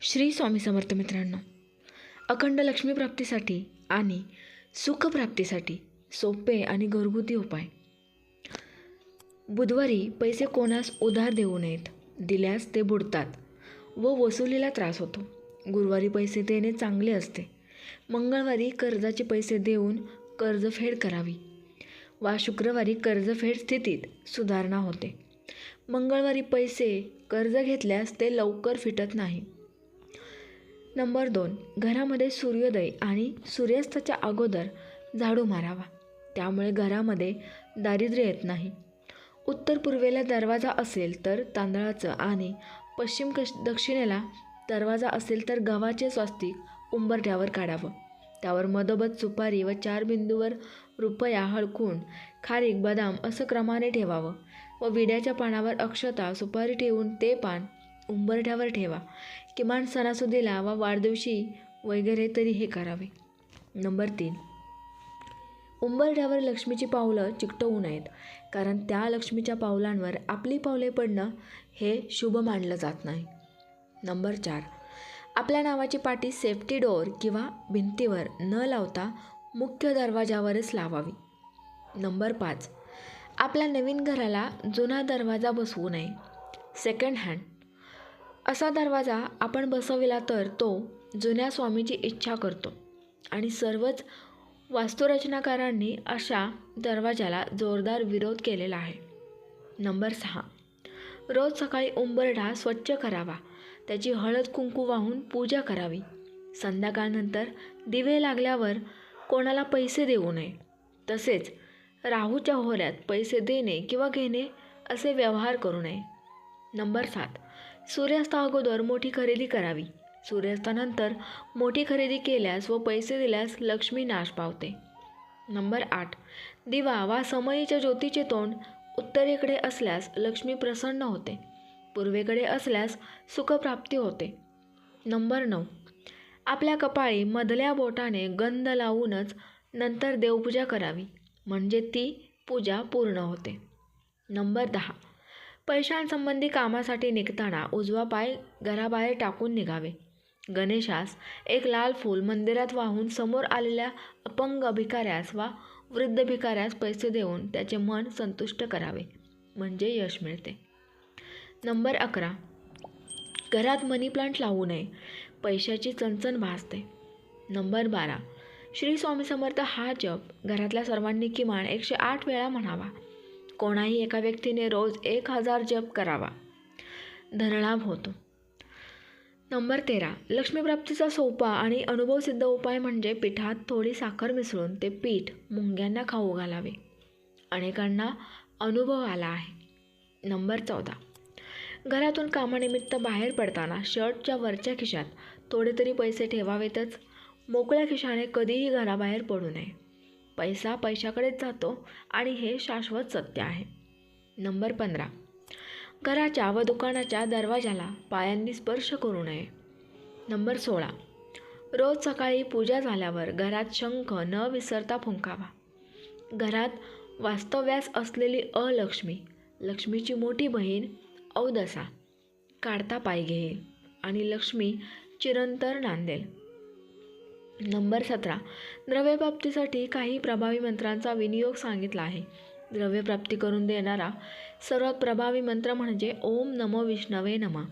श्री स्वामी समर्थ मित्रांनो अखंड लक्ष्मीप्राप्तीसाठी आणि सुखप्राप्तीसाठी सोपे आणि घरगुती उपाय. बुधवारी पैसे कोणास उधार देऊ नयेत दिल्यास ते बुडतात व वसुलीला त्रास होतो. गुरुवारी पैसे देणे चांगले असते. मंगळवारी कर्जाचे पैसे देऊन कर्जफेड करावी. वा शुक्रवारी कर्जफेड स्थितीत सुधारणा होते. मंगळवारी पैसे कर्ज घेतल्यास ते लवकर फिटत नाही. नंबर दोन घरामध्ये सूर्योदय आणि सूर्यास्ताच्या अगोदर झाडू मारावा. त्यामुळे घरामध्ये दारिद्र्य येत नाही. उत्तर पूर्वेला दरवाजा असेल तर तांदळाचं आणि पश्चिम कश दक्षिणेला दरवाजा असेल तर गव्हाचे स्वास्तिक उंबरठ्यावर काढावं. त्यावर मधोमध सुपारी व चार बिंदूवर रुपया हळकून खारीक बदाम असं क्रमाने ठेवावं व विड्याच्या पानावर अक्षता सुपारी ठेवून ते पान उंबरठ्यावर ठेवा. किमान सणासुदीला वा वाढदिवशी वगैरे तरी हे करावे. नंबर तीन. उंबरठ्यावर लक्ष्मीची पावलं चिकटवू नयेत कारण त्या लक्ष्मीच्या पावलांवर आपली पावले पडणं हे शुभ मानलं जात नाही. नंबर चार. आपल्या नावाची पाटी सेफ्टी डोअर किंवा भिंतीवर न लावता मुख्य दरवाजावरच लावावी. नंबर पाच. आपल्या नवीन घराला जुना दरवाजा बसवू नये. सेकंड हँड असा दरवाजा आपण बसविला तर तो जुन्या स्वामीची इच्छा करतो. आणि सर्वच वास्तुरचनाकारांनी अशा दरवाजाला जोरदार विरोध केलेला आहे. नंबर सहा. रोज सकाळी उंबरडा स्वच्छ करावा. त्याची हळद कुंकू वाहून पूजा करावी. संध्याकाळनंतर दिवे लागल्यावर कोणाला पैसे देऊ नये. तसेच राहूच्या होऱ्यात पैसे देणे किंवा घेणे असे व्यवहार करू नये. नंबर सात. सूर्यास्ता अगोदर मोठी खरेदी करावी. सूर्यास्तानंतर मोठी खरेदी केल्यास व पैसे दिल्यास लक्ष्मी नाश पावते. नंबर आठ. दिवा वा समयीच्या ज्योतीचे तोंड उत्तरेकडे असल्यास लक्ष्मी प्रसन्न होते. पूर्वेकडे असल्यास सुखप्राप्ती होते. नंबर नऊ. आपल्या कपाळी मधल्या बोटाने गंध लावूनच नंतर देवपूजा करावी. म्हणजे ती पूजा पूर्ण होते. नंबर दहा. पैशांसंबंधी कामासाठी निघताना उजवा पाय घराबाहेर टाकून निघावे. गणेशास एक लाल फूल मंदिरात वाहून समोर आलेल्या अपंग भिकाऱ्यास वा वृद्ध भिकाऱ्यास पैसे देऊन त्याचे मन संतुष्ट करावे म्हणजे यश मिळते. नंबर अकरा. घरात मनी प्लांट लावू नये पैशाची चणचण भासते. नंबर बारा. श्री स्वामी समर्थ हा जप घरातल्या सर्वांनी किमान एकशे आठ वेळा म्हणावा. कोणाही एका व्यक्तीने रोज एक हजार जप करावा. धनलाभ होतो. नंबर तेरा. लक्ष्मीप्राप्तीचा सोपा आणि अनुभवसिद्ध उपाय म्हणजे पिठात थोडी साखर मिसळून ते पीठ मुंग्यांना खाऊ घालावे. अनेकांना अनुभव आला आहे. नंबर चौदा. घरातून कामानिमित्त बाहेर पडताना शर्टच्या वरच्या खिशात थोडे तरी पैसे ठेवावेतच. मोकळ्या खिशाने कधीही घराबाहेर पडू नये. पैसा पैशाकडेच जातो आणि हे शाश्वत सत्य आहे. नंबर पंधरा. घराच्या व दुकानाच्या दरवाजाला पायांनी स्पर्श करू नये. नंबर सोळा. रोज सकाळी पूजा झाल्यावर घरात शंख न विसरता फुंकावा. घरात वास्तव्यास असलेली अलक्ष्मी लक्ष्मीची मोठी बहीण औदसा काढता पाय घेईल आणि लक्ष्मी चिरंतर नांदेल. नंबर सतरा. द्रव्यप्राप्तीसाठी काही प्रभावी मंत्रांचा विनियोग सांगितला आहे. द्रव्यप्राप्ती करून देणारा सर्वात प्रभावी मंत्र म्हणजे ओम नमो विष्णवे नमा.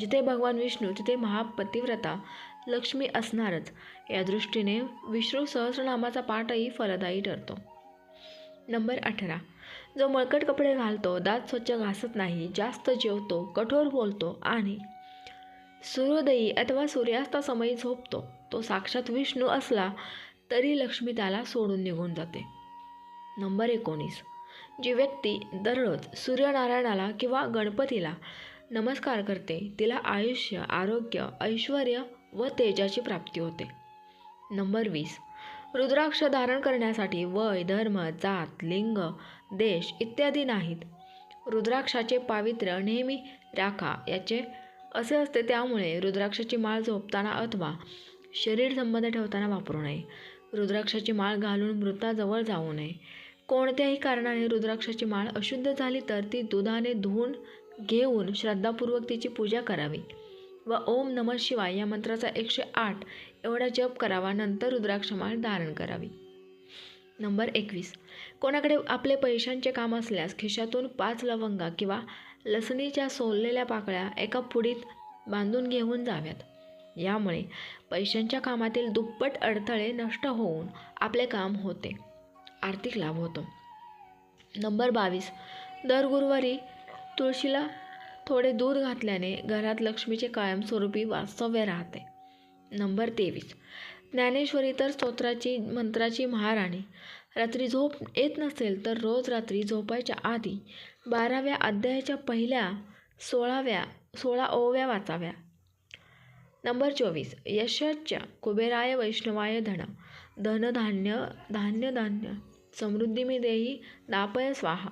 जिथे भगवान विष्णू तिथे महापतिव्रता लक्ष्मी असणारच. या दृष्टीने विष्णू सहस्रनामाचा पाठही फलदायी ठरतो. नंबर अठरा. जो मळकट कपडे घालतो दात स्वच्छ घासत नाही जास्त जेवतो कठोर बोलतो आणि सूर्योदयी अथवा सूर्यास्तासमयी झोपतो तो साक्षात विष्णू असला तरी लक्ष्मी त्याला सोडून निघून जाते. नंबर एकोणीस. जी व्यक्ती दररोज सूर्यनारायणाला किंवा गणपतीला नमस्कार करते तिला आयुष्य आरोग्य ऐश्वर व तेजाची प्राप्ती होते. नंबर वीस. रुद्राक्ष धारण करण्यासाठी वय धर्म जात लिंग देश इत्यादी नाहीत. रुद्राक्षाचे पावित्र्य नेहमी राखा याचे असे असते त्यामुळे रुद्राक्षाची माळ झोपताना अथवा शरीर संबंध ठेवताना वापरू नये. रुद्राक्षाची माळ घालून मृताजवळ जाऊ नये. कोणत्याही कारणाने रुद्राक्षाची माळ अशुद्ध झाली तर ती दुधाने धुवून घेऊन श्रद्धापूर्वक तिची पूजा करावी. व ओम नम शिवाय या मंत्राचा एकशे आठ एवढा जप करावा नंतर रुद्राक्षमाळ धारण करावी. नंबर एकवीस. कोणाकडे आपले पैशांचे काम असल्यास खिशातून पाच लवंगा किंवा लसणीच्या सोललेल्या पाकळ्या एका पुडीत बांधून घेऊन जाव्यात. यामुळे पैशांच्या कामातील दुप्पट अडथळे नष्ट होऊन आपले काम होते. आर्थिक लाभ होतो. नंबर बावीस. दर गुरुवारी तुळशीला थोडे दूध घातल्याने घरात लक्ष्मीचे कायमस्वरूपी वास्तव्य राहते. नंबर तेवीस. ज्ञानेश्वरी तर स्तोत्राची मंत्राची महाराणी. रात्री झोप येत नसेल तर रोज रात्री झोपायच्या आधी बाराव्या अध्यायाच्या पहिल्या सोळाव्या सोळा ओव्या वाचाव्या. नंबर चोवीस. यशाच्या कुबेराय वैष्णवाय धन धनधान्य धान्य धान्य. समृद्धी मी देही दापय स्वाहा.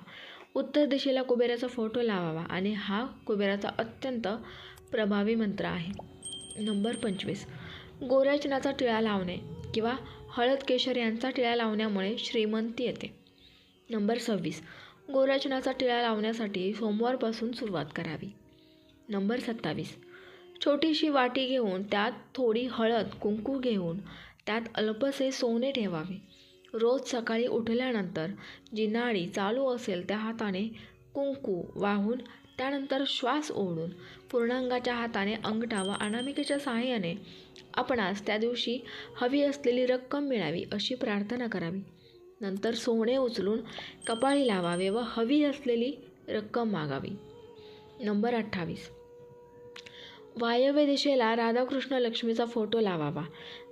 उत्तर दिशेला कुबेराचा फोटो लावावा आणि हा कुबेराचा अत्यंत प्रभावी मंत्र आहे. नंबर पंचवीस. गोरचनाचा टिळा लावणे किंवा हळद केशर यांचा टिळा लावण्यामुळे श्रीमंती येते. नंबर सव्वीस. गोरचनाचा टिळा लावण्यासाठी सोमवारपासून सुरुवात करावी. नंबर सत्तावीस. छोटीशी वाटी घेऊन त्यात थोडी हळद कुंकू घेऊन त्यात अल्पसे सोने ठेवावे. रोज सकाळी उठल्यानंतर जी नाळी चालू असेल त्या हाताने कुंकू वाहून त्यानंतर श्वास ओढून पूर्णांगाच्या हाताने अंगठा व अनामिकेच्या सहाय्याने आपणास त्या दिवशी हवी असलेली रक्कम मिळावी अशी प्रार्थना करावी. नंतर सोने उचलून कपाळी लावावे व हवी असलेली रक्कम मागावी. नंबर अठ्ठावीस. वायव्य दिशेला राधाकृष्ण लक्ष्मीचा फोटो लावावा.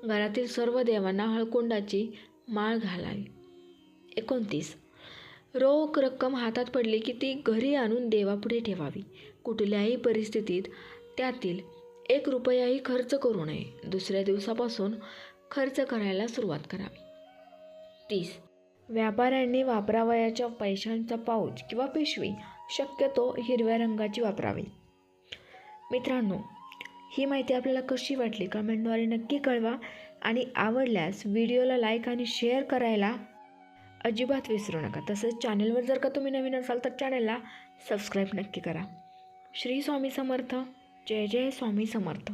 घरातील सर्व देवांना हळकुंडाची माळ घालावी. एकोणतीस. रोख रक्कम हातात पडली की ती घरी आणून देवापुढे ठेवावी. कुठल्याही परिस्थितीत त्यातील एक रुपयाही खर्च करू नये. दुसऱ्या दिवसापासून खर्च करायला सुरुवात करावी. तीस. व्यापाऱ्यांनी वापरावयाच्या पैशांचा पाऊच किंवा पिशवी शक्यतो हिरव्या रंगाची वापरावी. मित्रांनो ही माहिती आपल्याला कशी वाटली कमेंटद्वारे नक्की कळवा आणि आवडल्यास व्हिडिओला लाईक आणि शेअर करायला अजिबात विसरू नका. तसंच चॅनलवर जर का तुम्ही नवीन असाल तर चॅनलला सबस्क्राईब नक्की करा. श्री स्वामी समर्थ. जय जय स्वामी समर्थ.